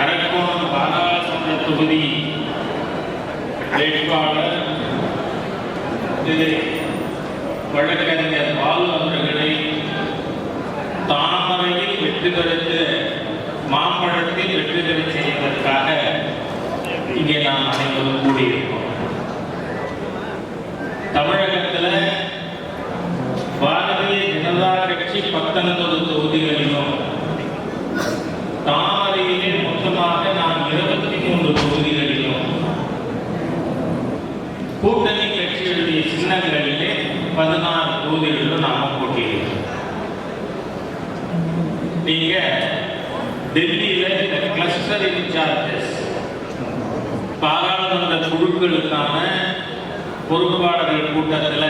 அரக்கோணம் பாராளுமன்ற தொகுதி. வேட்பாளர் திரு வழக்கறிஞர் பால் அவர்களை தாமரையில் வெற்றி பெறுத்து மாம்பழத்தில் வெற்றி பெற செய்வதற்காக இங்கே நாம் அனைவரும் கூடியிருக்கோம் தமிழகத்தில் பாரதிய ஜனதா கட்சி பத்தொன்பது தொகுதிகளிலும் தான் தாமரையிலே மொத்தமாக நான் இருபத்தி மூன்று தொகுதிகளிலும் கூட்டணி கட்சிகளுடைய சின்னங்களிலே பதினாறு தொகுதிகளிலும் நாம போட்டியிடுறோம் நீங்க டெல்லியில இந்த கிளஸ்டர் இன்சார்ஜஸ் பாராளுமன்ற குழுக்களுக்கான பொறுப்பாளர்கள் கூட்டத்தில்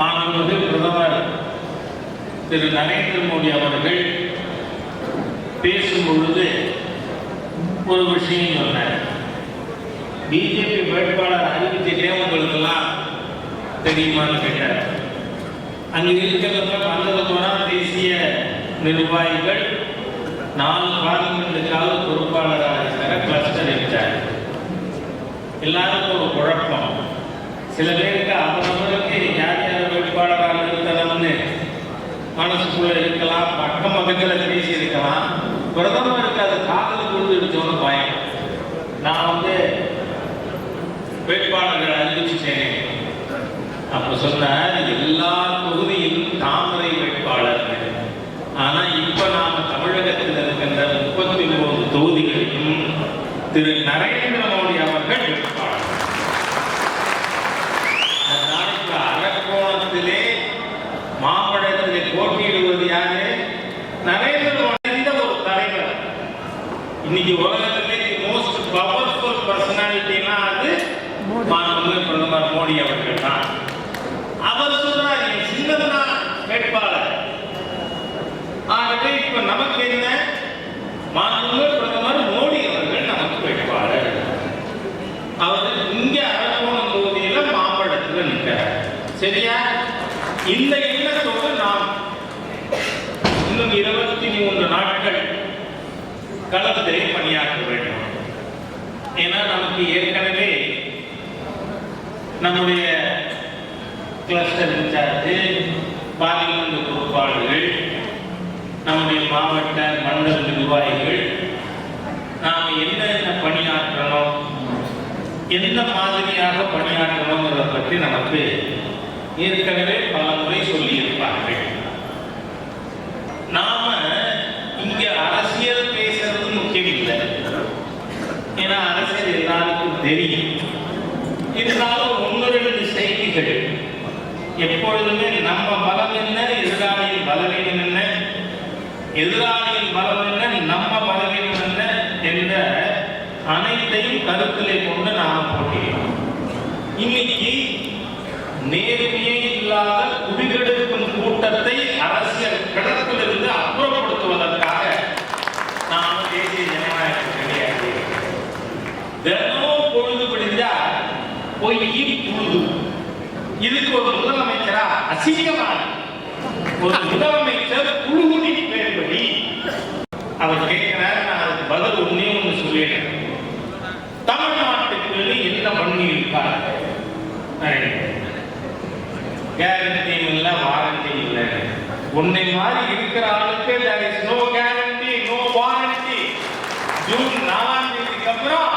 மாண்புமிகு பிரதமர் திரு நரேந்திர மோடி அவர்கள் பேசும் பொழுது ஒரு விஷயம் சொன்னார். பிஜேபி வேட்பாளர் அறிவிச்சிட்டே உங்களுக்கெல்லாம் தெரியுமான்னு கேட்டார். அங்கே இருக்கிறவங்க வந்தது தேசிய நிர்வாகிகள் நாலு பார்லிமெண்ட்டுக்காக பொறுப்பாளராக இருக்கிற கிளஸ்டர் இருக்கிறார் எல்லாருக்கும் ஒரு குழப்பம். சில பேருக்கு அவர் வேட்பாளர்கள் அறிவிச்சிட்டேன். அப்ப சொன்னார் எல்லா தொகுதியிலும் தாமரை வேட்பாளர் ஆனா இப்ப நாம தமிழகத்தில் இருக்கின்ற முப்பத்தி ஒன்பது தொகுதிகளிலும் திரு நரேந்திர மோடி அவர்கள் வேட்பாளர் அதனால இப்ப அரக்கோணத்திலே மாம்பழத்திலே போட்டியிடுவது யாரு நரேந்திர மோடி என்ற ஒரு தலைவர் இன்னைக்கு உலகத்திலே மோஸ்ட் பவர்ஃபுல் பர்சனாலிட்டினா அது மாண்புமிகு பிரதமர் மோடி அவர்கள் தான் அவர் சொல்றார் என் சின்னம் தான் வேட்பாளர் ஆகவே இப்ப நமக்கு என்ன மாண்புமிகு பிரதமர் மோடி அவர்கள் நமக்கு வேட்பாளர் அவர் இங்க அரக்கோணம் தொகுதியில மாம்பழத்துல நிற்கிறார் சரியா? இந்த எண்ணத்தோடு நாம் இன்னும் இருபத்தி மூன்று நாட்கள் களத்திலே பணியாற்ற வேண்டும். ஏன்னா நமக்கு ஏற்கனவே நம்முடைய கிளஸ்டர் இன்சார்ஜ் பார்லிமெண்ட் பொறுப்பாளர்கள் நம்முடைய மாவட்ட மண்டல நிர்வாகிகள் நாம் என்னென்ன பணியாற்றணும் எந்த மாதிரியாக பணியாற்றணுங்கிறத பற்றி நமக்கு ஏற்கனவே பல முறை சொல்லியிருப்பார்கள். நாம இங்க அரசியல் பேசுறது முக்கியம் இல்லை ஏன்னா அரசியல் எல்லாருக்கும் தெரியும். இருந்தாலும் ஒன்று ரெண்டு செய்திகள் எப்பொழுதுமே நம்ம பல எதிராளியின் பலம் என்ன? நம்ம பலவீனம் என்ன? என்ற அனைத்தையும் கருத்திலே கொண்டு நாம் போட்டியிடும் இன்னைக்கு நேர்மையே இல்லாத குடிகெடுக்கும் கூட்டத்தை அரசியல் களத்திலிருந்து அப்புறப்படுத்துவதற்காக நாம் தேசிய ஜனநாயக கிடையாது தினமும் பொழுது பிடிஞ்சா போய் பொழுது இதுக்கு ஒரு முதலமைச்சரா அசிங்கமான ஒரு முதலமைச்சர் புழுகுடி பேர்படி அவர் கேட்கிறார் நான் அதுக்கு பதில் ஒண்ணே ஒண்ணு சொல்லிடுறேன் தமிழ்நாட்டுக்கு என்ன பண்ணி இருக்காங்க கேரண்டியும் இல்லை வாரண்டியும் இல்லை. உன்னை மாதிரி இருக்கிற ஆளுக்கு there is no guarantee no warranty June நாலாம் தேதிக்கு அப்புறம்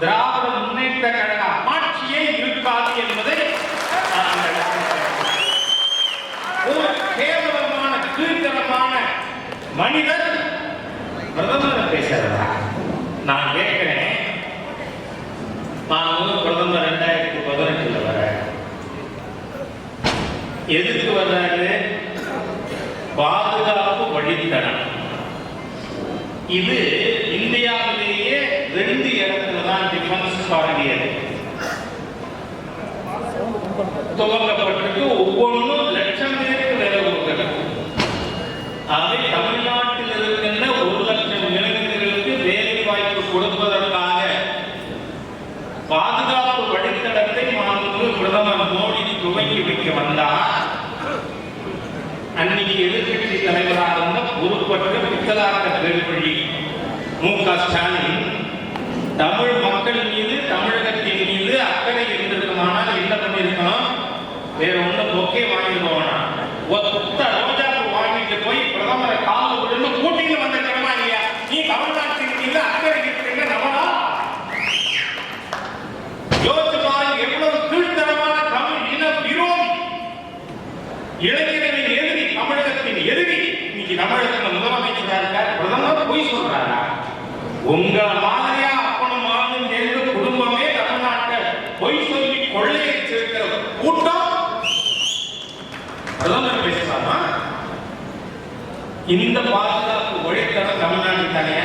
திராவிட முன்னேற்ற கழக ஆட்சியே இருக்காது என்பதை நான் ஒரு கேவலமான கீழ்த்தனமான மனிதர் பிரதமர் பேசுறதா நான் கேட்க நான் வந்து பிரதமர் ரெண்டாயிரத்தி பதினெட்டுல வரேன் எதுக்கு வந்தாரு பாதுகாப்பு வழித்தடம். இது இந்தியாவிலேயே ரெண்டு இடத்துல தான் டிஃபென்ஸ் தொடங்கியது. துவங்கப்பட்டிருக்கு ஒவ்வொன்றும் லட்சம் பேருக்கு வேலை கொடுக்கிறது அதை தமிழ்நாடு இருக்கின்ற ஒரு லட்சம் இளைஞர்களுக்கு வேலை வாய்ப்பு கொடுப்பதற்காக பாதுகாப்பு வழித்தடத்தை மாண்புமிகு பிரதமர் மோடி துவங்கி வந்தா? அன்னைக்கு எதிர்கட்சி தலைவராக இருந்த பொறுப்பற்ற பித்தலாட்ட பெருவழி மு க ஸ்டாலின் தமிழ் மக்கள் மீது தமிழகத்தின் மீது அக்கறை இருந்திருக்குமானால் என்ன பண்ணியிருக்கணும் வேற ஒண்ணும் பொக்கே வாங்கிட்டு போவானா ஒத்த ரோஜாப்பு வாங்கிட்டு போய் பிரதமரை கால விழுந்து கூட்டிட்டு வந்திருக்கிறமா இல்லையா நீ தமிழ்நாட்டின் மீது அக்கறை இருக்கிற நம்மளா யோசிச்சு பாருங்க எவ்வளவு கீழ்த்தரமான தமிழ் இன விரோதி இளைஞர்களின் எதிரி தமிழகத்தின் எதிரி இன்னைக்கு தமிழகத்துல முதலமைச்சரா இருக்கார் பிரதமர் பொய் சொல்றாரா உங்க மாதிரியா அப்பனும் மாமும் என்று குடும்பமே தமிழ்நாட்டை பொய் சொல்லி கொள்ளையடிச்சிருக்கிற கூட்டம்? பிரதமர் பேசலாமா இந்த பாதுகாப்பு ஒழித்தடம் தமிழ்நாடு தானே?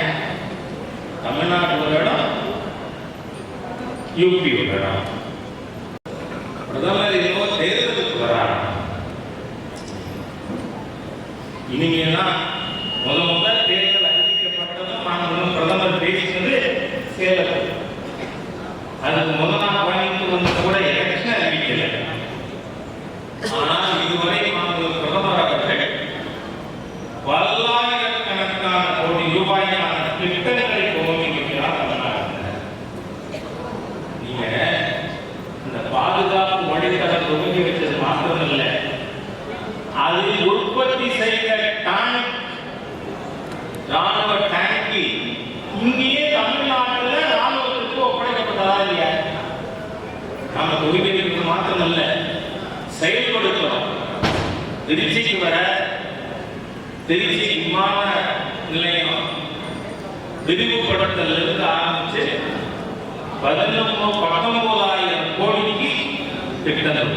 தமிழ்நாடு ஒரு இடம் யூபி ஒரு இடம். பிரதமர் ஏதோ தேர்தலுக்கு வர்றாரா இனிமேலாம் முத முதல் தேர்தல் பிரதமர் பேசினது சேலம் அதுக்கு முத நாள் கோயம்புத்தூர் வந்து கூட எலெக்ஷன் அறிவிக்கல. ஆனால் இதுவரை நான் ஒரு பிரதமர் அவர்கள் பல்லாயிரக்கணக்கான கோடி ரூபாயான திட்டங்களை துவங்கியிருக்கிறார் நீங்க இந்த பாதுகாப்பு வழித்தடம் துவங்கி வச்சது மாத்திரமல்ல அதில் உற்பத்தி செய்த டேங்க் ராணுவ திருச்சிக்கு வர திருச்சி விமான நிலையம் விரிவுபடுத்தல இருந்து ஆரம்பிச்சு பதினொன்று பத்தொன்பதாயிரம் கோடிக்கு திட்டம்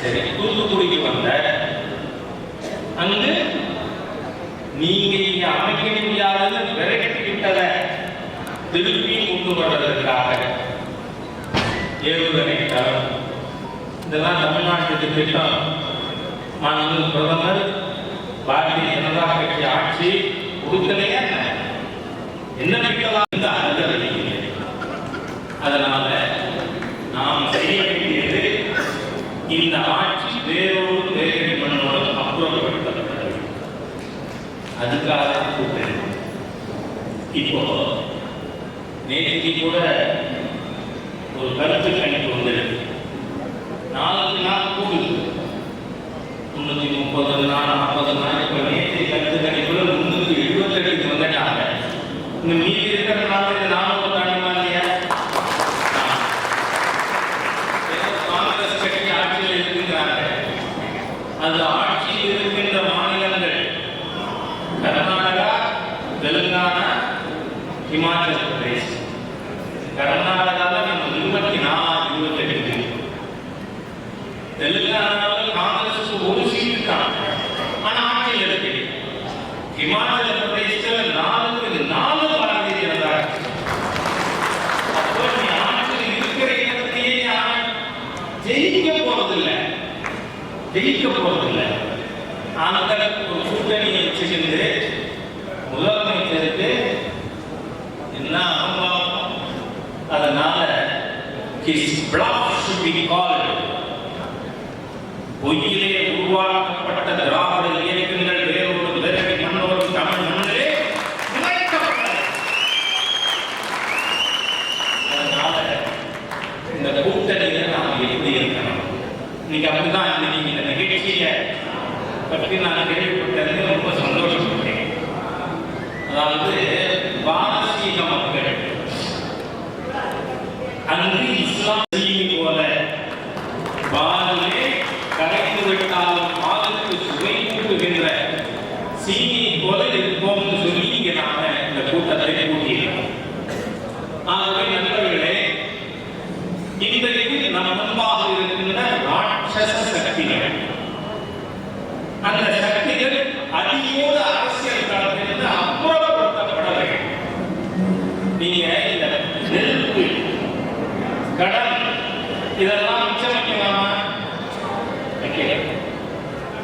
சரி தூத்துக்குடிக்கு வந்த அங்கு நீங்க இங்க அமைக்கணும் யாராவது விரட்டி விட்டத திருப்பி கொண்டு வர்றதற்காக ஏவுகணை தரம் இதெல்லாம் தமிழ்நாட்டுக்கு திட்டம். மாநில பிரதமர் பாரதிய ஜனதா கட்சி ஆட்சி கொடுக்கலையா என்ன? என்ன இந்த அதனால நாம் செய்ய வேண்டியது இந்த ஆட்சி வேறொரு வேறு மண்ணோட அப்புறப்படுத்தப்பட அதுக்காக கூப்பிட்டு இப்போ நேற்று கூட ஒரு கருத்து கணிப்பு வந்திருக்கு. நாளுக்கு நாள் கூடுது. முன்னூத்தி முப்பது நாள் நாற்பது நாள் இப்ப நேற்று கருத்து கணிப்புல முன்னூத்தி எழுபத்தெட்டுக்கு வந்துட்டாங்க இந்த மீதி இருக்கிறதுனால இந்த நானூறு தாண்டுமா இல்லையா ஏதோ காங்கிரஸ் கட்சி ஆட்சியில் இருக்குங்கிறாங்க அது ஆட்சியில் இருக்கின்ற மாநிலங்கள் கர்நாடகா தெலுங்கானா ஹிமாச்சல் பிரதேஷ் கர்நாடகாவில் நம்ம இருபத்தி நாலு இருபத்தெட்டு தெலுங்கானாவில் காங்கிரஸுக்கு ஒரு சீட்டு தான் ஆனா ஆட்சியில் இருக்கு ஹிமாச்சல பிரதேசத்தில் நாலுக்கு நாலு பாரதிய ஜனதா கட்சி. அப்போ நீ ஆட்சியில் இருக்கிற இடத்தையே நீ ஆ- ஜெயிக்க போறதில்லை ஜெயிக்க போறதில்லை அந்த ஒரு கூட்டணியை வச்சுக்கிட்டு முதலமைச்சருக்கு என்ன அனுபவம் அதனால his bluff should be called பொய்யிலே திராவிட இயக்கங்கள் வேறொரு விரவி மண்ணோடு தமிழ் மண்ணிலே இணைக்கப்பட்டது அதனால இந்த கூட்டணியில நாம் எப்படி இருக்கணும் இன்னைக்கு அப்படிதான் இன்னைக்கு இந்த நிகழ்ச்சியை பற்றி நான் கேள்விப்பட்டது ரொம்ப சந்தோஷப்பட்டேன் அதாவது பாரசீக மக்கள் அங்கு இஸ்லாம் சீனி போல பாலிலே கரைத்து விட்டாலும் பாலுக்கு சுவை கூட்டுகின்ற சீனி போல இருப்போம்னு சொல்லி இங்க நாம இந்த கூட்டத்தை கூட்டியிருக்கோம் ஆகவே நண்பர்களே இன்றைக்கு நம் முன்பாக இருக்கின்ற ராட்சச சக்திகள் அந்த சக்திகள் அடியோடு அரசியல் களத்திலிருந்து அப்புறப்படுத்தப்பட வேண்டும் நீங்க இந்த நெருப்பு கடன் இதெல்லாம் மிச்சம் வைக்கலாமா வைக்கல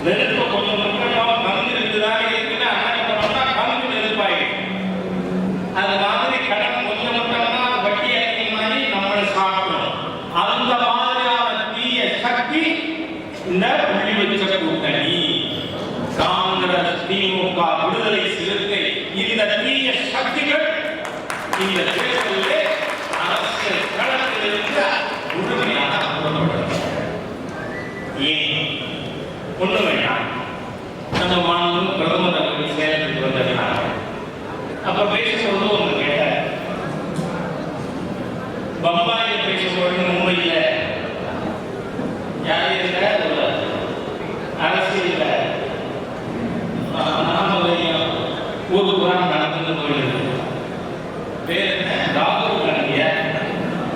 நெருப்பு கொஞ்சம் முக்கியம் கங்கு இருக்குதான் இருக்குன்னா அண்ணன் பண்ணா கங்கு நெருப்பாயிடும் அது மாதிரி கடன் கொஞ்சம் மட்டும்னா வட்டி அதிகமாகி நம்மளை சாப்பிடும் அந்த மாதிரியான தீய சக்தி இந்த புள்ளி வச்ச கூட்டணி காங்கிரஸ் திமுக விடுதலை சிறுத்தை. இந்த தீய சக்திகள் இந்த தேர்தலிலே அரசியல் களத்திலிருந்து முழுமையாக அப்புறப்படுறது ஏன்? ஒண்ணுமே வேண்டாம் நம்ம மாநிலம் பிரதமர் அவர்கள் சேலத்துக்கு வந்திருக்கிறாங்க அப்ப பேசும்போது ஒன்று கேட்டார் பம்பாயில் பேசும்போது மும்பையில் யார் இருக்க ஒரு அரசியல் நாமலையும் ஊர் புறம் நடந்து போயிருக்கு பேர் என்ன ராகுல் காந்தியா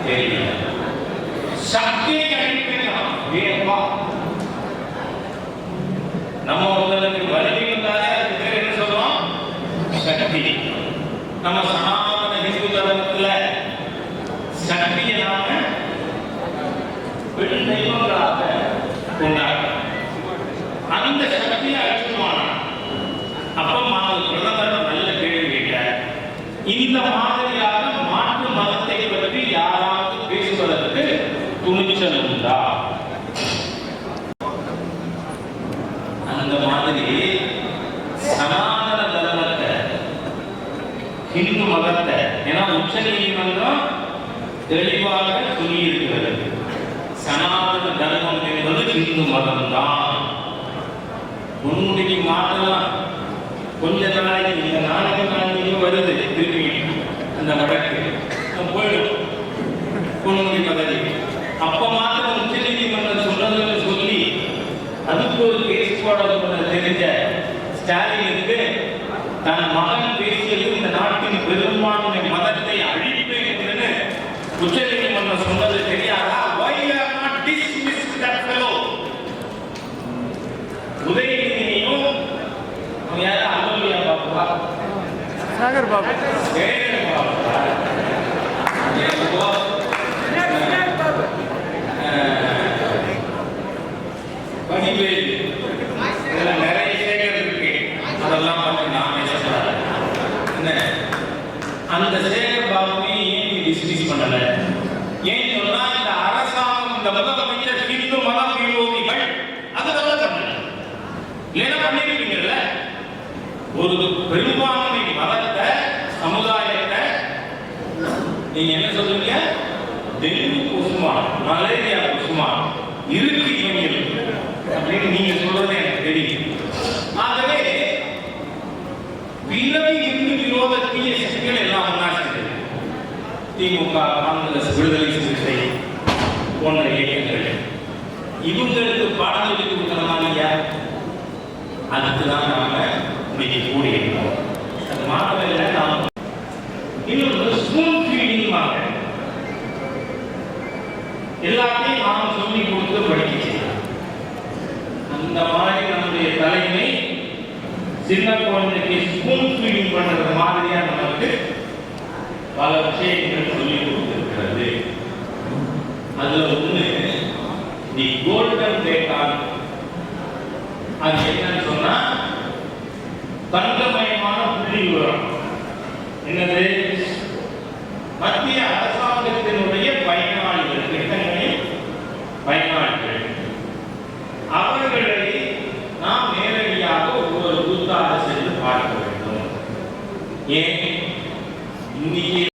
தெரியல சக்தியை அளிக்கணும் வேப்பா நம்ம உங்களுக்கு வலிமை இருந்தாலே அதுக்கு பேர் என்ன சொல்றோம் சக்தி நம்ம சனாதன இந்து தர்மத்துல சக்தியை பெண் தெய்வங்களாக கொண்டாடுறோம். அந்த சக்தியை அழிச்சுமானா அப்ப மாணவர் பிரதமர் நல்ல கேள்வி கேட்டார் இந்த மாதிரியாக மாற்று மதத்தை பற்றி யாராவது பேசுவதற்கு துணிச்சல் உண்டா அந்த மாதிரி சனாதன தர்மத்தை இந்து மதத்தை ஏன்னா உச்ச நீதிமன்றம் தெளிவாக சொல்லியிருக்கிறது. சனாதன தர்மம் என்பது இந்து மதம்தான். முன்முடிக்கு மாற்றலாம். கொஞ்ச நாளைக்கு இந்த நாடக நாளைக்கு வருது. திரும்பி அந்த வழக்கு போயிடும். பொன்முடி பதவி. அப்ப மாத்திரம் உச்ச நீதிமன்றம் சொன்னதுன்னு சொல்லி அதுக்கு ஒரு கேஸ் போட தெரிஞ்ச ஸ்டாலினுக்கு தன் மகன் సాగర్ బాబు. நீங்க என்ன சொல்றீங்க? டெங்கு கொசுமா மலேரியா கொசுமா இருக்கு இவங்களுக்கு அப்படின்னு நீங்க சொல்றது எனக்கு தெரியும். ஆகவே விலகி இந்து விரோத தீய சக்திகள் எல்லாம் ஒன்றா சேர்ந்தது திமுக காங்கிரஸ் விடுதலை சிறுத்தை போன்ற இயக்கங்கள். இவங்களுக்கு பாடம் சொல்லி கொடுக்கணுமா இல்லையா அதுக்குதான் நாம இன்னைக்கு கூடியிருக்கோம் அது மாணவர்களை நாம் இன்னொரு ஸ்பூன் ஃபீடிங் வாங்க எல்லாத்தையும் நாம் சொல்லி கொடுத்து படிக்க செய்யலாம் அந்த மாதிரி நம்முடைய தலைமை சின்ன குழந்தைக்கு ஸ்பூன் ஃபீடிங் பண்றது மாதிரியா நமக்கு பல விஷயங்கள் சொல்லி கொடுத்திருக்கிறது. அதுல ஒண்ணு தி கோல்டன் டேட்டா அது என்னன்னு சொன்னா தங்கமயமான புள்ளி விவரம். என்னது? மத்திய அரசாங்க அவர்களை நாம் நேரடியாக ஒவ்வொரு கூத்தாக சென்று பார்க்க வேண்டும். ஏன்?